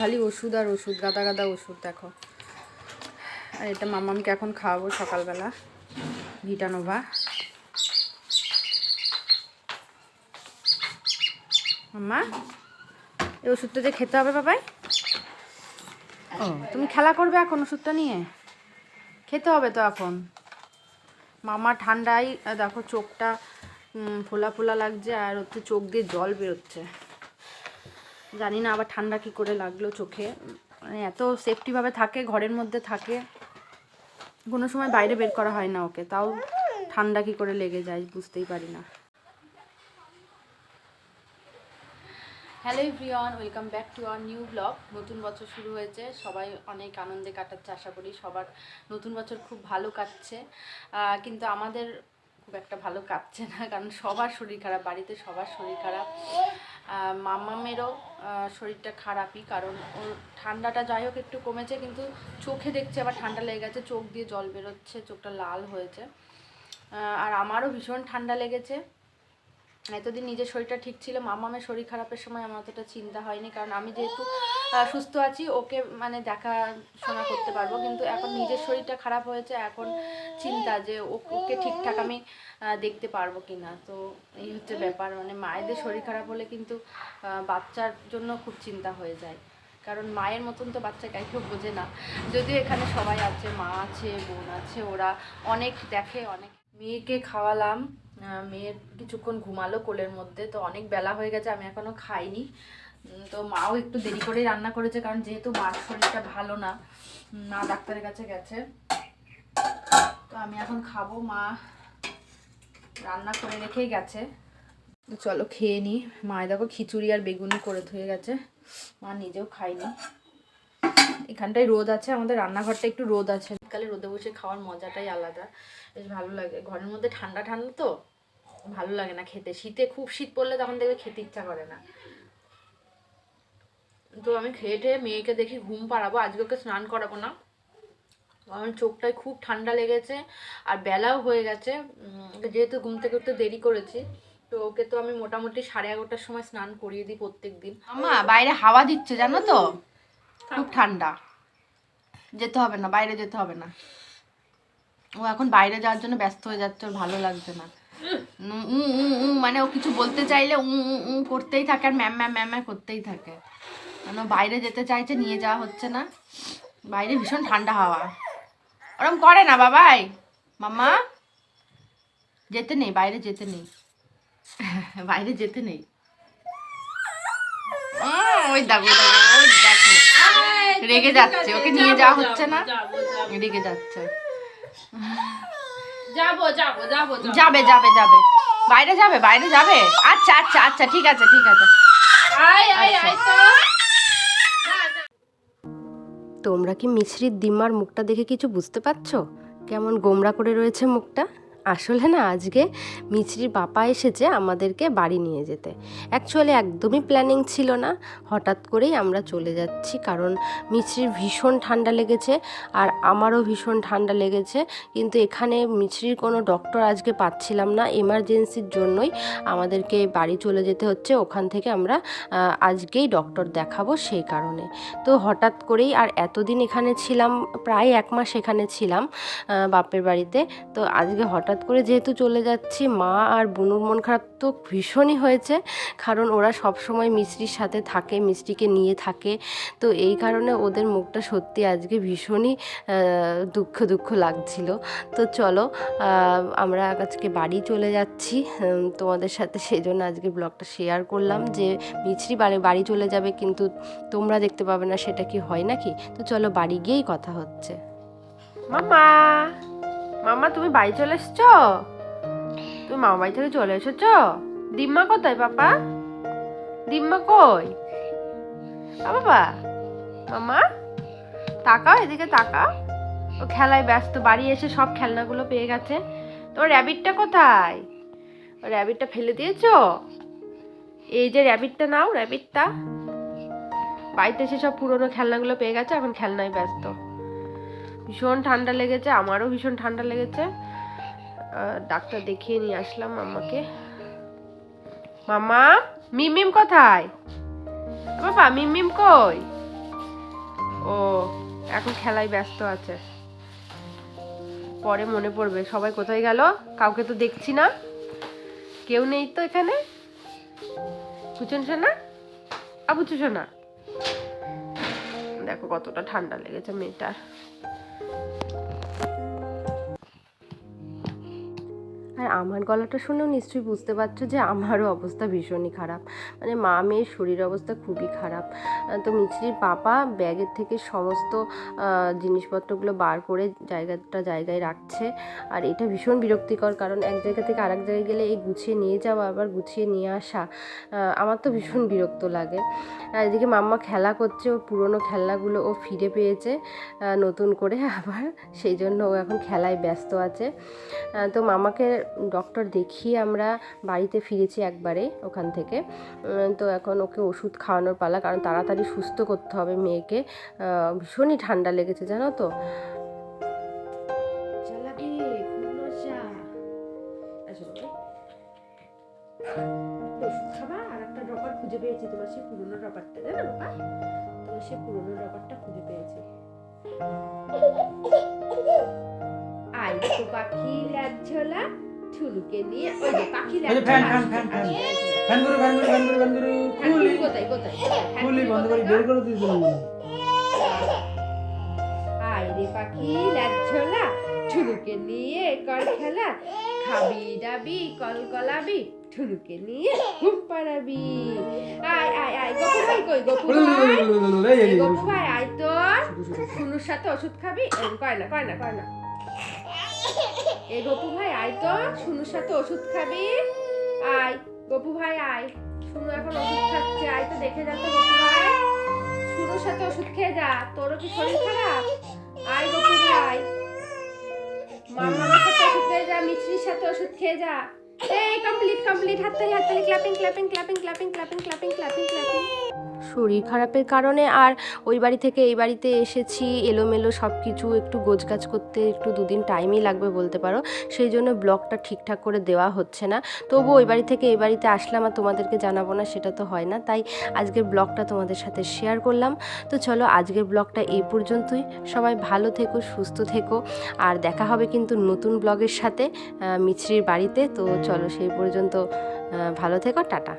খালি ওষুধ আর ওষুধ গাদা গাদা ওষুধ দেখো। আর এটা মামামকে এখন খাওয়াবো সকালবেলা ভিটানোভা। মাম্মা এই ওষুধটা যে খেতে হবে বাবাই? ও। তুমি খেলা করবে এখন ওষুধটা নিয়ে? খেতে হবে তো এখন। মামা ঠান্ডায় দেখো চোখটা ফোলা ফোলা লাগছে আর হচ্ছে চোখ দিয়ে জল বেরোচ্ছে। জানি না আবার ঠান্ডা কি করে লাগল চোখে। মানে এত সেফটিভাবে থাকে, ঘরের মধ্যে থাকে। কোনো সময় বাইরে বের করা হয় না ওকে, তাও ঠান্ডা কি করে লেগে যায় বুঝতেই পারি না। Hello everyone welcome back to our new blog নতুন বছর শুরু হয়েছে, সবাই অনেক আনন্দে কাটাচ্ছে, আশা করি সবার নতুন বছর খুব ভালো কাটছে। কিন্তু আমাদের খুব একটা ভালো কাটছে না, কারণ সবার শরীর খারাপ, বাড়িতে সবার শরীর খারাপ। মামামেরও মেরও শরীরটা খারাপই, কারণ ওর ঠান্ডাটা যাই হোক একটু কমেছে, কিন্তু চোখে দেখছে আবার ঠান্ডা লেগে গেছে, চোখ দিয়ে জল বেরোচ্ছে, চোখটা লাল হয়েছে। আর আমারও ভীষণ ঠান্ডা লেগেছে। এতদিন নিজের শরীরটা ঠিক ছিল, মামামের শরীর খারাপের সময় আমার অতটা চিন্তা হয়নি, কারণ আমি যেহেতু সুস্থ আছি, ওকে মানে দেখাশোনা করতে পারব, কিন্তু এখন নিজের শরীরটা খারাপ হয়েছে, এখন চিন্তা যে ওকে ঠিকঠাক আমি দেখতে পারব কি না তো এই হচ্ছে ব্যাপার মানে মায়েদের শরীর খারাপ হলে কিন্তু বাচ্চার জন্য খুব চিন্তা হয়ে যায়। কারণ মায়ের মতন তো বাচ্চা কেউ বোঝে না। যদিও এখানে সবাই আছে, মা আছে, বোন আছে, ওরা অনেক দেখে, অনেক। মেয়েকে খাওয়ালাম মেয়ের কিছুক্ষণ ঘুমালো কোলের মধ্যে, তো অনেক বেলা হয়ে গেছে, আমি এখনও খাইনি। তো মাও একটু দেরি করেই রান্না করেছে, কারণ যেহেতু মার শরীরটা ভালো না মা ডাক্তারের কাছে গেছে। তো আমি এখন খাব, মা রান্না করে রেখেই গেছে। চলো খেয়ে নিই মায় দেখো খিচুড়ি আর বেগুনি করে ধুয়ে গেছে, মা নিজেও খায়নি। এখানটায় রোদ আছে, আমাদের রান্নাঘরটা একটু রোদ আছে। শীতকালে রোদে বসে খাওয়ার মজাটাই আলাদা, বেশ ভালো লাগে। ঘরের মধ্যে ঠান্ডা ঠান্ডা তো? ভালো লাগে না খেতে। শীতে খুব শীত পড়লে তখন দেখবে খেতে ইচ্ছা করে না। তো আমি খেয়ে টেয়ে মেয়েকে দেখি ঘুম পাড়াবো, আজকে ওকে স্নান করাবো না। আমার চোখটায় খুব ঠান্ডা লেগেছে আর বেলাও হয়ে গেছে। যেহেতু ঘুম থেকে উঠতে দেরি করেছি, তো ওকে তো আমি মোটামুটি সাড়ে এগারোটার সময় স্নান করিয়ে দিই প্রত্যেক দিন আমা, বাইরে হাওয়া দিচ্ছে, জানো তো? খুব ঠান্ডা। যেতে হবে না, বাইরে যেতে হবে না। ও এখন বাইরে যাওয়ার জন্য ব্যস্ত হয়ে যাচ্ছে ভালো লাগছে না। মানে ও কিছু বলতে চাইলে উম, উম করতেই থাকে আর ম্যাম ম্যাম ম্যাম করতেই থাকে। মানে বাইরে যেতে চাইছে নিয়ে যাওয়া হচ্ছে না। বাইরে ভীষণ ঠান্ডা হাওয়া। ওরম করে না বাবাই। মাম্মা যেতে নেই বাইরে যেতে নেই। বাইরে যেতে নেই। ওই দেখো, ওই দেখো রেগে যাচ্ছে ওকে নিয়ে যাওয়া হচ্ছে না। রেগে যাচ্ছে। যাব যাব যাব যাব। যাবে যাবে যাবে। বাইরে যাবে বাইরে যাবে? আচ্ছা আচ্ছা আচ্ছা ঠিক আছে ঠিক আছে। আয় আয় আচ্ছা। আয় তো। তোমরা কি মিছরির দিম্মার মুখটা দেখে কিছু বুঝতে পারছ? কেমন গোমরা করে রয়েছে মুখটা? আসলে না আজকে মিছরির বাপা এসেছে আমাদেরকে বাড়ি নিয়ে যেতে। অ্যাকচুয়ালি একদমই প্ল্যানিং ছিল না। হঠাৎ করেই আমরা চলে যাচ্ছি কারণ মিছরির ভীষণ ঠান্ডা লেগেছে আর আমারও ভীষণ ঠান্ডা লেগেছে। কিন্তু এখানে মিছরির কোনো ডক্টর আজকে পাচ্ছিলাম না। এমার্জেন্সির জন্যই আমাদেরকে বাড়ি চলে যেতে হচ্ছে। ওখান থেকে আমরা আজকেই ডক্টর দেখাবো সেই কারণে। তো হঠাৎ করেই আর এতদিন এখানে ছিলাম, প্রায় এক মাস এখানে ছিলাম বাপের বাড়িতে। তো আজকে হঠাৎ করে যেহেতু চলে যাচ্ছি, মা আর বুনুর মন খারাপ তো ভীষণই হয়েছে। কারণ ওরা সব সময় মিষ্টির সাথে থাকে, মিষ্টিকে নিয়ে থাকে। তো এই কারণে ওদের মুখটা সত্যি আজকে ভীষণই দুঃখ দুঃখ লাগছিল। তো চলো আমরা আজকে বাড়ি চলে যাচ্ছি। তোমাদের সাথে সেই জন্য আজকে ব্লগটা শেয়ার করলাম যে মিছরি বাড়ি বাড়ি চলে যাবে কিন্তু তোমরা দেখতে পাবে না সেটা কি হয় নাকি। তো চলো বাড়ি গিয়েই কথা হচ্ছে। মামা! মামা, তুমি বাড়ি চলে এসছো? তুমি মামা বাড়ি থেকে চলে এসেছ? দিম্মা কোথায় পাপা? দিম্মা কই? বাবা, মামা, তাকাও এদিকে তাকাও। ও খেলায় ব্যস্ত, বাড়ি এসে সব খেলনাগুলো পেয়ে গেছে। তোমার র্যাবিটটা কোথায়? ও র্যাবিটটা ফেলে দিয়েছ? এই যে র্যাবিটটা নাও, র্যাবিটটা। বাড়িতে এসে সব পুরোনো খেলনাগুলো পেয়ে গেছে, এখন খেলনায় ব্যস্ত। ভীষণ ঠান্ডা লেগেছে, আমারও ভীষণ ঠান্ডা লেগেছে। ডাক্তার দেখিয়ে নিয়ে আসলাম আমাকে মামা মিম মিম কোথায় বাবা মিম মিম কই এখন খেলায় ব্যস্ত আছে। পরে মনে পড়বে, সবাই কোথায় গেল? কাউকে তো দেখছি না। কেউ নেই তো এখানে? কুচন সোনা? আবুচু সোনা। দেখো কতটা ঠান্ডা লেগেছে মেয়েটার। আর আমার গলাটা শুনেও নিশ্চয়ই বুঝতে পারছ যে আমারও অবস্থা ভীষণই খারাপ। মানে মা মেয়ের শরীর অবস্থা খুবই খারাপ। তো মিছরির পাপা ব্যাগের থেকে সমস্ত জিনিসপত্রগুলো বার করে জায়গাটা জায়গায় রাখছে। আর এটা ভীষণ বিরক্তিকর কারণ এক জায়গা থেকে আরেক জায়গায় গেলে এই গুছিয়ে নিয়ে যাওয়া আবার গুছিয়ে নিয়ে আসা আমার তো ভীষণ বিরক্ত লাগে। আর এদিকে মাম্মা খেলা করছে ও পুরনো খেলনাগুলো ও ফিরে পেয়েছে নতুন করে আবার, সেই জন্য ও এখন খেলায় ব্যস্ত আছে। তো মামাকে ডক্টর দেখিয়ে আমরা বাড়িতে ফিরেছি একবারে ওখান থেকে। তো এখন ওকে ওষুধ খাওয়ানোর পালা, কারণ তাড়াতাড়ি সুস্থ করতে হবে মেয়েকে। ভীষণই ঠান্ডা লেগেছে, জানো তো? একটা খুঁজে পেয়েছি তোমার, সেই পুরনো ড্রপারটা জানো বাবা? তোমার সেই পুরনো ড্রপারটা খুঁজে পেয়েছি। আই তো পাখি ঝোলা ঠুলুকে নিয়ে ওই যে fan, fan, fan, fan. Fan fan fan fan খুলি কোথায় কোথায়? খুলি বন্ধ করে বের করে আই রে পাখি ঝোলা ঠুলুকে নিয়ে কর খেলা খাবি দাবি কল কলাবি ঠুলুকে নিয়ে ঘুম পাড়াবি আয় আয় আয় গপু ভাই কই গপু ভাই গপু ভাই আয় তো শুনুর সাথে ওষুধ খাবি কয় না কয় না কয় না এই গপু ভাই, আয় তো। শুনুর সাথে ওষুধ খাবি। আয়। গপু ভাই, আয়। শুনু এখন ওষুধ খাচ্ছে। আয় তো দেখে যা তো গপু ভাই। শুনুর সাথে ওষুধ খেয়ে যা। তোরও কি শরীর খারাপ? আয় গপু ভাই। মামার সাথে ওষুধ খেয়ে যা। মিছরির সাথে ওষুধ খেয়ে যা। এই কমপ্লিট কমপ্লিট হাততালি হাততালি clapping clapping clapping clapping clapping clapping clapping clapping শরীর খারাপের কারণে আর ওই বাড়ি থেকে এই বাড়িতে এসেছি, এলোমেলো সব কিছু একটু গোছগাছ করতে একটু দুদিন টাইমই লাগবে বলতে পারো। সেই জন্য ব্লগটা ঠিকঠাক করে দেওয়া হচ্ছে না। তবু ওই বাড়ি থেকে এই বাড়িতে আসলাম আর তোমাদেরকে জানাব না, সেটা তো হয় না। তাই আজকের ব্লগটা তোমাদের সাথে শেয়ার করলাম। তো চলো আজকের ব্লগটা এই পর্যন্তই। সবাই ভালো থেকো, সুস্থ থেকো। আর দেখা হবে কিন্তু নতুন ব্লগের সাথে মিছরির বাড়িতে। তো চলো সেই পর্যন্ত ভালো থেকো, টাটা।